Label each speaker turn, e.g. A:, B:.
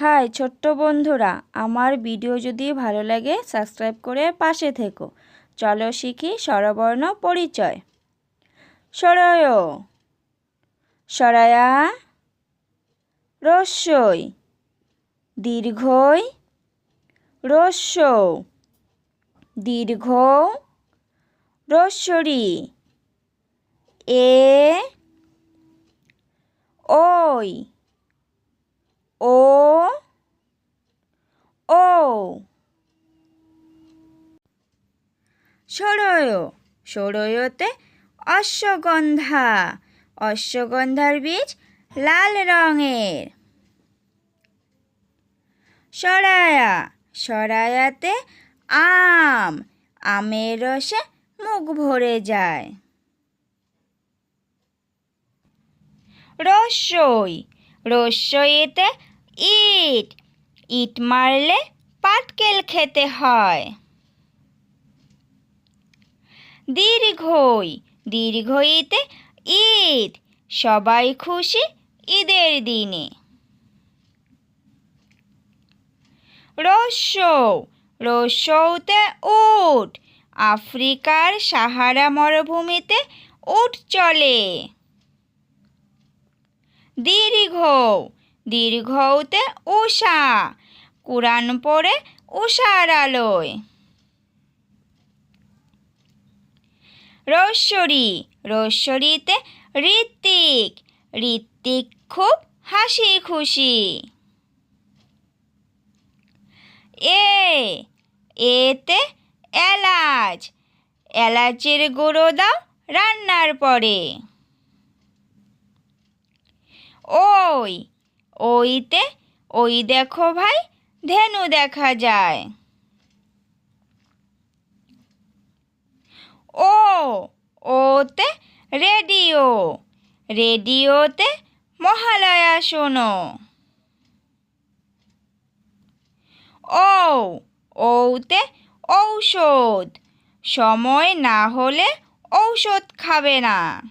A: High, ছোট্ট বন্ধুরা, আমার ভিডিও যদি ভালো লাগে, সাবস্ক্রাইব করে পাশে থেকো। চলো শিখি স্বরবর্ণ পরিচয়। সরয়, সরায়া, রস্যই, দীর্ঘই রস্য দীর্ঘ রস্বরী এ, ওই ও ও সরয় সরয়তে অশ্বগন্ধা। অশ্বগন্ধার বীজ লাল রঙের। সরায়া। সরায়াতে আম। আমের রসে মুখ ভরে যায়। রসই। রসইতে ইট। ইট মারলে পাটকেল খেতে হয়। দীর্ঘই, দীর্ঘইতে ঈদ, সবাই খুশি ঈদের দিনে। রস্যৌ রস্যৌতে উট, আফ্রিকার সাহারা মরুভূমিতে উট চলে। দীর্ঘ দীর্ঘতে উষা, কোরআন পড়ে উষার আলোয়। রস্বরী রস্বরীতে ঋত্বিক। ঋত্বিক খুব হাসি খুশি এ, এতে এলাচ। এলাচের গুঁড়ো দাও রান্নার পরে। ওই, ওইতে, ওই দেখো ভাই, ধেনু দেখা যায়। ও রেডিও। রেডিওতে মহালয়া শোনো। ও ওতে ঔষধ। সময় না হলে ঔষধ খাবে না।